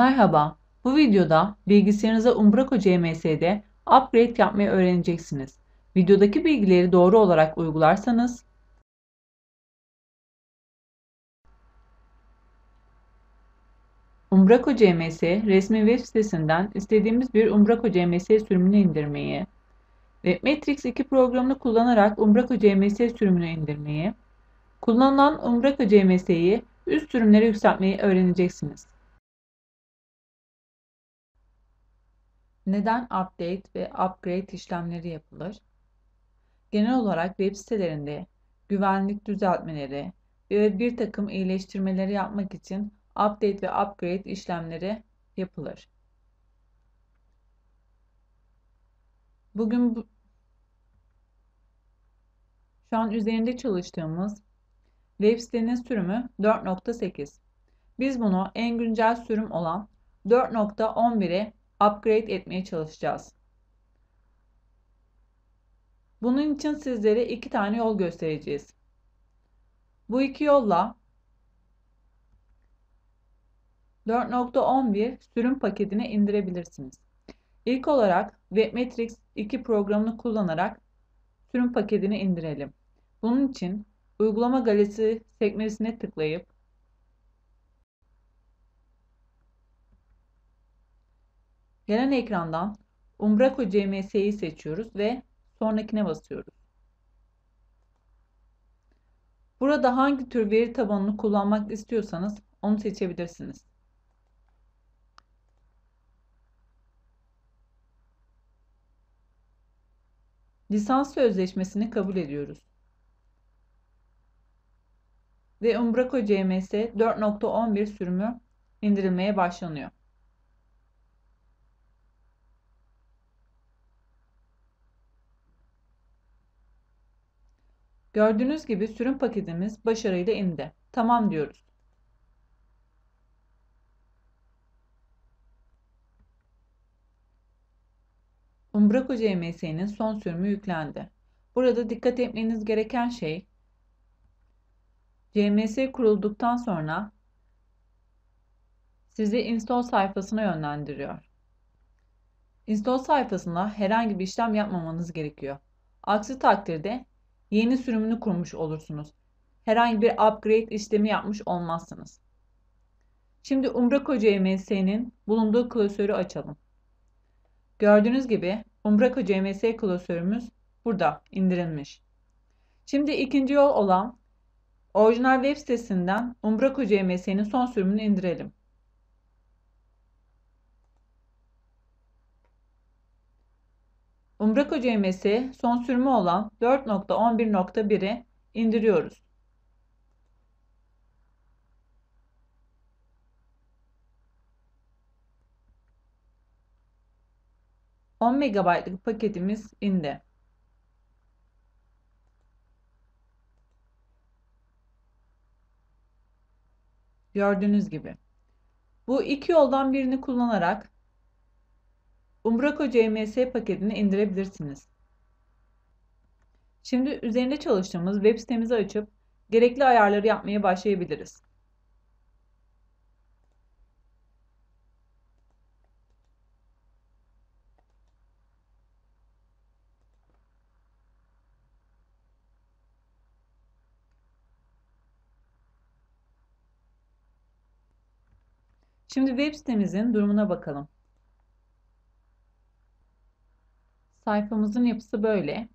Merhaba, bu videoda bilgisayarınıza Umbraco CMS'de upgrade yapmayı öğreneceksiniz. Videodaki bilgileri doğru olarak uygularsanız Umbraco CMS resmi web sitesinden istediğimiz bir Umbraco CMS sürümünü indirmeyi, Webmatrix 2 programını kullanarak Umbraco CMS sürümünü indirmeyi, kullanılan Umbraco CMS'yi üst sürümlere yükseltmeyi öğreneceksiniz. Neden update ve upgrade işlemleri yapılır? Genel olarak web sitelerinde güvenlik düzeltmeleri ve bir takım iyileştirmeleri yapmak için update ve upgrade işlemleri yapılır. Bugün bu, şu an üzerinde çalıştığımız web sitenin sürümü 4.8. Biz bunu en güncel sürüm olan 4.11'e upgrade etmeye çalışacağız. Bunun için sizlere iki tane yol göstereceğiz. Bu iki yolla 4.11 sürüm paketini indirebilirsiniz. İlk olarak Webmatrix 2 programını kullanarak sürüm paketini indirelim. Bunun için uygulama galerisi sekmesine tıklayıp Gelen ekrandan Umbraco CMS'yi seçiyoruz ve sonrakine basıyoruz. Burada hangi tür veri tabanını kullanmak istiyorsanız onu seçebilirsiniz. Lisans sözleşmesini kabul ediyoruz. Ve Umbraco CMS 4.11 sürümü indirilmeye başlanıyor. Gördüğünüz gibi sürüm paketimiz başarıyla indi. Tamam diyoruz. Umbraco CMS'nin son sürümü yüklendi. Burada dikkat etmeniz gereken şey CMS kurulduktan sonra sizi install sayfasına yönlendiriyor. Install sayfasında herhangi bir işlem yapmamanız gerekiyor. Aksi takdirde yeni sürümünü kurmuş olursunuz. Herhangi bir upgrade işlemi yapmış olmazsınız. Şimdi Umbraco CMS'nin bulunduğu klasörü açalım. Gördüğünüz gibi Umbraco CMS klasörümüz burada indirilmiş. Şimdi ikinci yol olan orijinal web sitesinden Umbraco CMS'nin son sürümünü indirelim. Umbraco CMS son sürümü olan 4.11.1'i indiriyoruz. On megabaytlık paketimiz indi. Gördüğünüz gibi. Bu iki yoldan birini kullanarak Umbraco CMS paketini indirebilirsiniz. Şimdi üzerinde çalıştığımız web sitemizi açıp gerekli ayarları yapmaya başlayabiliriz. Şimdi web sitemizin durumuna bakalım. Sayfamızın yapısı böyle.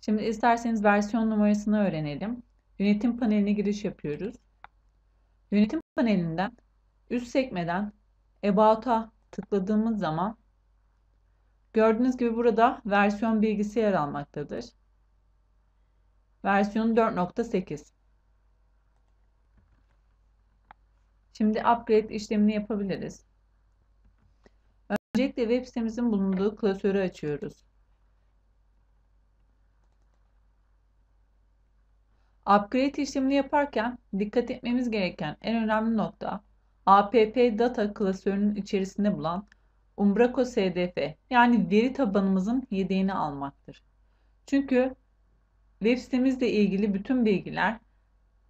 Şimdi isterseniz versiyon numarasını öğrenelim. Yönetim paneline giriş yapıyoruz. Yönetim panelinden üst sekmeden About'a tıkladığımız zaman gördüğünüz gibi burada versiyon bilgisi yer almaktadır. Versiyon 4.8. Şimdi upgrade işlemini yapabiliriz. Öncelikle web sitemizin bulunduğu klasörü açıyoruz. Upgrade işlemini yaparken dikkat etmemiz gereken en önemli nokta app data klasörünün içerisinde bulan Umbraco SDF yani veri tabanımızın yedeğini almaktır. Çünkü web sitemizle ilgili bütün bilgiler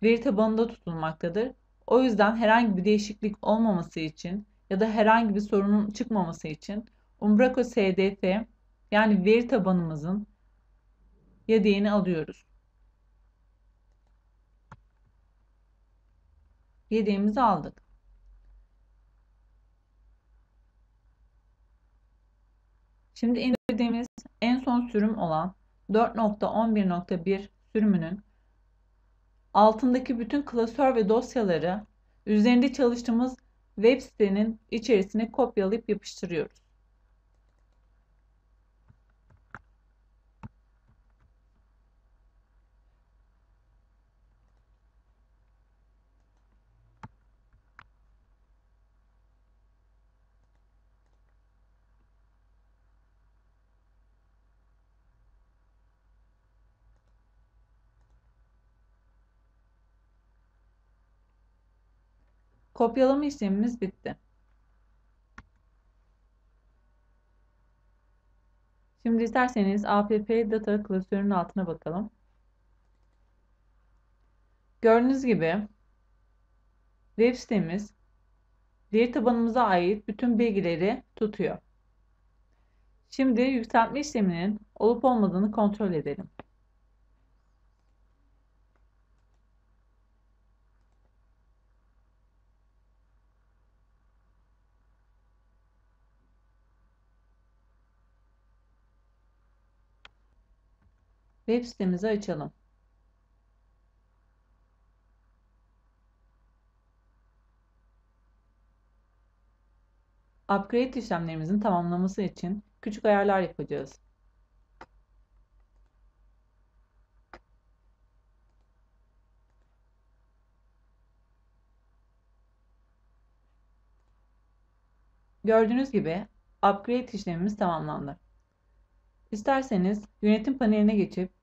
veri tabanında tutulmaktadır. O yüzden herhangi bir değişiklik olmaması için ya da herhangi bir sorunun çıkmaması için Umbraco SDF yani veri tabanımızın yedeğini alıyoruz. Yedeğimizi aldık. Şimdi indirdiğimiz en son sürüm olan 4.11.1 sürümünün altındaki bütün klasör ve dosyaları üzerinde çalıştığımız web sitenin içerisine kopyalayıp yapıştırıyoruz. Kopyalama işlemimiz bitti. Şimdi isterseniz app data klasörünün altına bakalım. Gördüğünüz gibi web sitemiz veri tabanımıza ait bütün bilgileri tutuyor. Şimdi yükseltme işleminin olup olmadığını kontrol edelim. Web sitemizi açalım. Upgrade işlemlerimizin tamamlaması için küçük ayarlar yapacağız. Gördüğünüz gibi upgrade işlemimiz tamamlandı. İsterseniz yönetim paneline geçip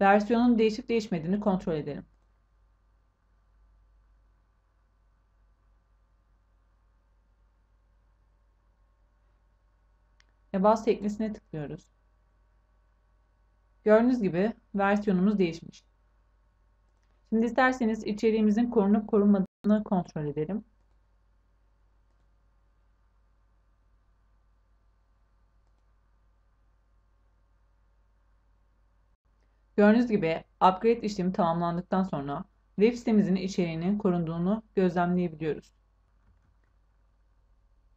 versiyonun değişip değişmediğini kontrol edelim. EBAS teknesine tıklıyoruz. Gördüğünüz gibi versiyonumuz değişmiş. Şimdi isterseniz içeriğimizin korunup korunmadığını kontrol edelim. Gördüğünüz gibi upgrade işlemi tamamlandıktan sonra web sitemizin içeriğinin korunduğunu gözlemleyebiliyoruz.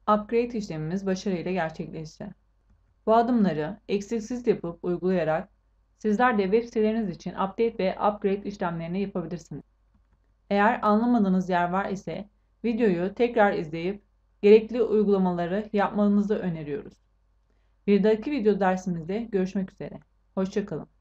Upgrade işlemimiz başarıyla gerçekleşti. Bu adımları eksiksiz yapıp uygulayarak sizler de web siteleriniz için update ve upgrade işlemlerini yapabilirsiniz. Eğer anlamadığınız yer var ise videoyu tekrar izleyip gerekli uygulamaları yapmanızı öneriyoruz. Bir dahaki video dersimizde görüşmek üzere. Hoşçakalın.